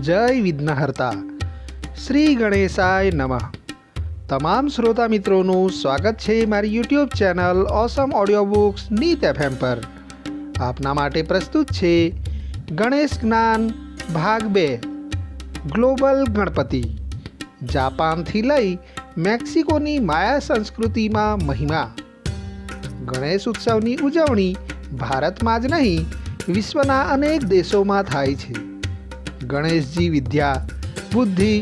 જય વિઘ્નહર્તા. શ્રી ગણેશાય નમઃ. તમામ શ્રોતા મિત્રોનું સ્વાગત છે મારી YouTube channel awesome audio books Neet FM પર. આપના માટે પ્રસ્તુત છે ગણેશ જ્ઞાન ભાગ બે, ગ્લોબલ ગણપતિ. જાપાનથી લઈ મેક્સિકોની માયા સંસ્કૃતિમાં મહિમા. ગણેશ ઉત્સવની ઉજવણી ભારતમાં જ નહીં, વિશ્વના અનેક દેશોમાં થાય છે. ગણેશજી વિદ્યા, બુદ્ધિ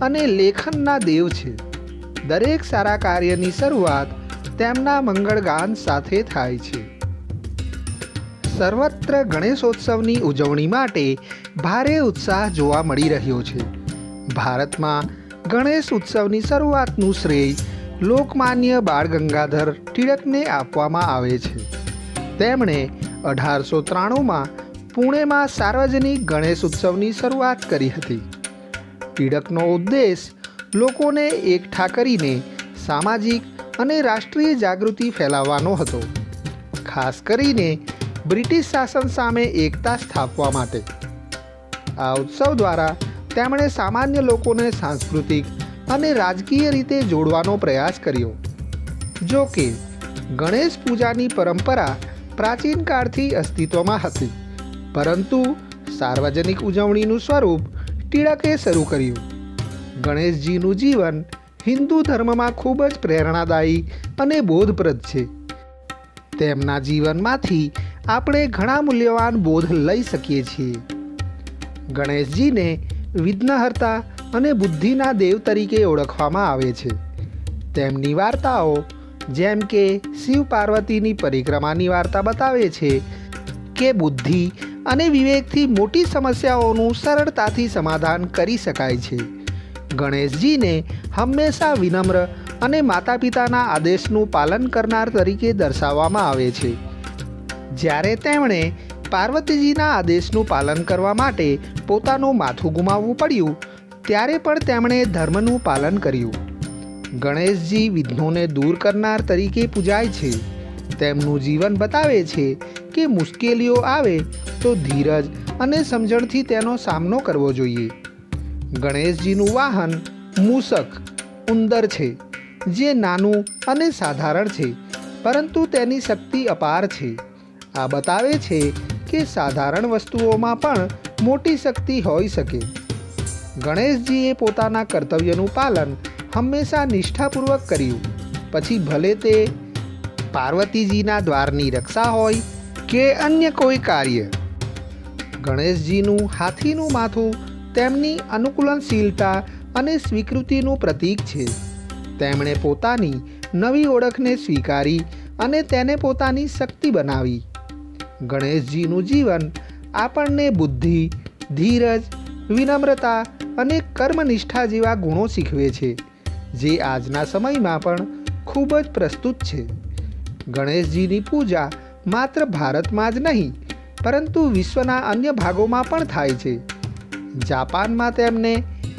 અને લેખનના દેવ છે. દરેક સારા કાર્યની શરૂઆત તેમના મંગળગાન સાથે થાય છે. સર્વત્ર ગણેશોત્સવની ઉજવણી માટે ભારે ઉત્સાહ જોવા મળી રહ્યો છે. ભારતમાં ગણેશ ઉત્સવની શરૂઆતનું શ્રેય લોકમાન્ય બાળ ગંગાધર ટિળકને આપવામાં આવે છે. તેમણે અઢારસો ત્રાણુંમાં પુણેમાં સાર્વજનિક ગણેશ ઉત્સવની શરૂઆત કરી હતી. પીડકનો ઉદ્દેશ લોકોને એકઠા કરીને સામાજિક અને રાષ્ટ્રીય જાગૃતિ ફેલાવવાનો હતો. ખાસ કરીને બ્રિટિશ શાસન સામે એકતા સ્થાપવા માટે. આ ઉત્સવ દ્વારા તેમણે સામાન્ય લોકોને સાંસ્કૃતિક અને રાજકીય રીતે જોડવાનો પ્રયાસ કર્યો. જો કે, ગણેશ પૂજાની પરંપરા પ્રાચીન કાળથી અસ્તિત્વમાં હતી. પરંતુ સાર્વજનિક ઉજવણીનું સ્વરૂપ ટિળકે શરૂ કર્યું. ગણેશજીનું જીવન હિન્દુ ધર્મમાં ખૂબ જ પ્રેરણાદાયી અને બોધપ્રદ છે. તેમના જીવનમાંથી આપણે ઘણા મૂલ્યવાન બોધ લઈ શકીએ છીએ. ગણેશજીને વિઘ્નહર્તા અને બુદ્ધિના દેવ તરીકે ઓળખવામાં આવે છે. તેમની વાર્તાઓ જેમ કે શિવ પાર્વતીની પરિક્રમાની વાર્તા બતાવે છે કે બુદ્ધિ અને વિવેકથી મોટી સમસ્યાઓનું સરળતાથી સમાધાન કરી શકાય છે. ગણેશજીને હંમેશા વિનમ્ર અને માતા પિતાના આદેશનું પાલન કરનાર તરીકે દર્શાવવામાં આવે છે. જ્યારે તેમણે પાર્વતીજીના આદેશનું પાલન કરવા માટે પોતાનું માથું ગુમાવવું પડ્યું, ત્યારે પણ તેમણે ધર્મનું પાલન કર્યું. ગણેશજી વિઘ્નોને દૂર કરનાર તરીકે પૂજાય છે. તેમનું જીવન બતાવે છે કે મુશ્કેલીઓ આવે તો ધીરજ અને સમજણથી તેનો સામનો કરવો જોઈએ. ગણેશજીનું વાહન મૂસક, ઉંદર છે, જે નાનું અને સાધારણ છે, પરંતુ તેની શક્તિ અપાર છે. આ બતાવે છે કે સાધારણ વસ્તુઓમાં પણ મોટી શક્તિ હોઈ શકે. ગણેશજીએ પોતાના કર્તવ્યનું પાલન હંમેશા નિષ્ઠાપૂર્વક કર્યું. પછી ભલે તે પાર્વતીજીના દ્વારની રક્ષા હોય કે અન્ય કોઈ કાર્ય? ગણેશજીનું હાથીનું માથું તેમની અનુકૂલનશીલતા અને સ્વીકૃતિનું પ્રતીક છે. તેમણે પોતાની નવી ઓળખને સ્વીકારી અને તેને પોતાની શક્તિ બનાવી. ગણેશજીનું જીવન આપણને બુદ્ધિ, ધીરજ, વિનમ્રતા અને કર્મનિષ્ઠા જેવા ગુણો શીખવે છે, જે આજના સમયમાં પણ ખૂબ જ પ્રસ્તુત છે. ગણેશજીની પૂજા માત્ર ભારતમાં જ નહીં, પરંતુ વિશ્વના અન્ય ભાગોમાં પણ થાય છે. જાપાનમાં તેમને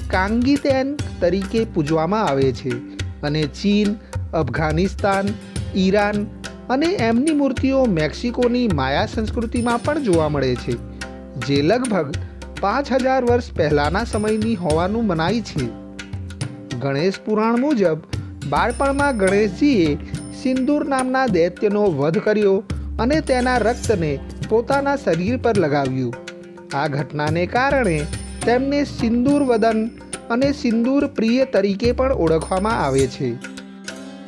કાંગીતેન તરીકે પૂજવામાં આવે છે અને ચીન, અફઘાનિસ્તાન, ઈરાન અને એમની મૂર્તિઓ મેક્સિકોની માયા સંસ્કૃતિમાં પણ જોવા મળે છે, જે લગભગ પાંચ હજાર વર્ષ પહેલાંના સમયની હોવાનું મનાય છે. ગણેશ પુરાણ મુજબ બાળપણમાં ગણેશજીએ સિંદૂર નામના દૈત્યનો વધ કર્યો અને તેના રક્તને પોતાના શરીર પર લગાવ્યું. આ ઘટનાને કારણે તેમને સિંદૂર વદન અને સિંદૂર પ્રિય તરીકે પણ ઓળખવામાં આવે છે.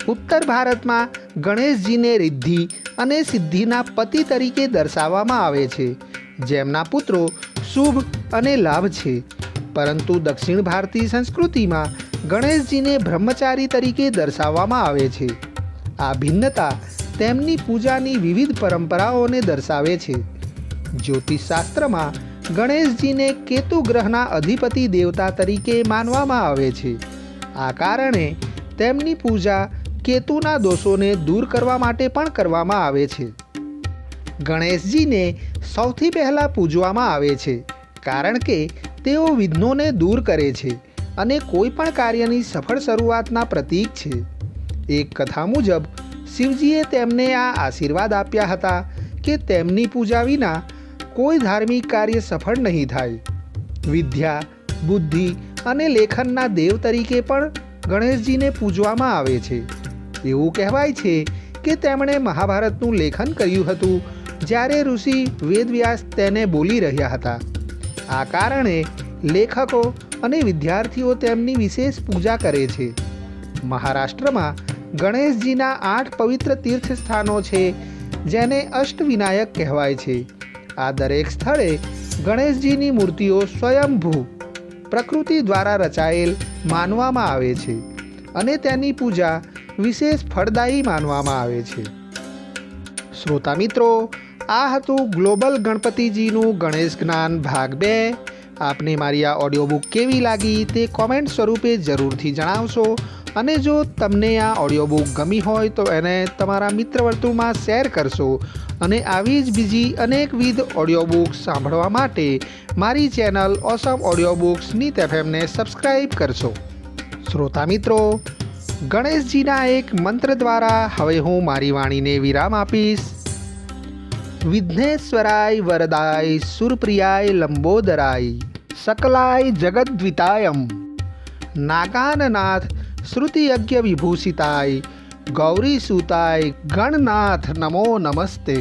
ઉત્તર ભારતમાં ગણેશજીને રિદ્ધિ અને સિદ્ધિના પતિ તરીકે દર્શાવવામાં આવે છે. જેમના પુત્રો શુભ અને લાભ છે. પરંતુ દક્ષિણ ભારતીય સંસ્કૃતિમાં ગણેશજીને બ્રહ્મચારી તરીકે દર્શાવવામાં આવે છે. આ ભિન્નતા તેમની પૂજાની વિવિધ પરંપરાઓને દર્શાવે છે. જ્યોતિષશાસ્ત્રમાં ગણેશજીને કેતુ ગ્રહના અધિપતિ દેવતા તરીકે માનવામાં આવે છે. આ કારણે તેમની પૂજા કેતુના દોષોને દૂર કરવા માટે પણ કરવામાં આવે છે. ગણેશજીને સૌથી પહેલાં પૂજવામાં આવે છે, કારણ કે તેઓ વિઘ્નોને દૂર કરે છે અને કોઈ પણ કાર્યની સફળ શરૂઆતના પ્રતીક છે. એક કથા મુજબ શિવજીએ તેમને આ આશીર્વાદ આપ્યા હતા કે તેમની પૂજા વિના કોઈ ધાર્મિક કાર્ય સફળ નહીં થાય. વિદ્યા, બુદ્ધિ અને લેખનના દેવ તરીકે પણ ગણેશજીને પૂજવામાં આવે છે. એવું કહેવાય છે કે તેમણે મહાભારતનું લેખન કર્યું હતું જ્યારે ઋષિ વેદવ્યાસ તેને બોલી રહ્યા હતા. આ કારણે લેખકો અને વિદ્યાર્થીઓ તેમની વિશેષ પૂજા કરે છે. મહારાષ્ટ્રમાં ગણેશજીના આઠ પવિત્ર તીર્થ સ્થાનો છે, જેને અષ્ટવિનાયક કહેવાય છે. આ દરેક સ્થળે ગણેશજીની મૂર્તિઓ સ્વયંભૂ પ્રકૃતિ દ્વારા રચાયેલ માનવામાં આવે છે અને તેની પૂજા વિશેષ ફળદાયી માનવામાં આવે છે. શ્રોતા મિત્રો, આ હતું ગ્લોબલ ગણપતિજીનું ગણેશ જ્ઞાન ભાગ બે. આપને મારી આ ઓડિયો બુક કેવી લાગી તે કોમેન્ટ સ્વરૂપે જરૂરથી જણાવશો. અને જો તમને આ ઓડિયો બુક ગમી હોય તો એને તમારા મિત્ર વર્તુળમાં શેર કરશો અને આવી જ બીજી અનેકવિધ ઓડિયો બુક્સ સાંભળવા માટે મારી channel awesome audio books Neet એફએમને subscribe કરશો. શ્રોતા મિત્રો, ગણેશજીના એક મંત્ર દ્વારા હવે હું મારી વાણીને વિરામ આપીશ. વિઘ્નેશ્વરાય વરદાય સુરપ્રિયાય લંબોદરાય, સકલાય જગદ્વિતાયમ. નાગાનનાથ શ્રુતિયજ્ઞ વિભૂષિતાય ગૌરીસુતાય ગણનાથ નમો નમસ્તે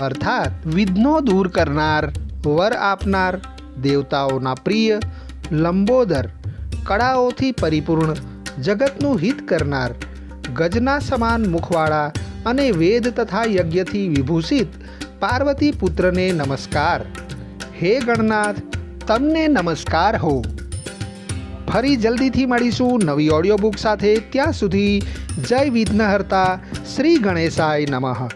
અર્થાત વિઘ્નો દૂર કરનાર વર આપનાર દેવતાઓના પ્રિય લંબોદર કળાઓથી પરિપૂર્ણ જગતનું હિત કરનાર ગજના સમાન મુખવાળા અને વેદ તથા યજ્ઞથી વિભૂષિત પાર્વતી પુત્રને નમસ્કાર હે ગણનાથ તમને નમસ્કાર હો ફરી જલ્દીથી મળીશું નવી ઓડિયો બુક સાથે. ત્યાં સુધી જય વિઘ્નહર્તા શ્રી ગણેશાય નમઃ.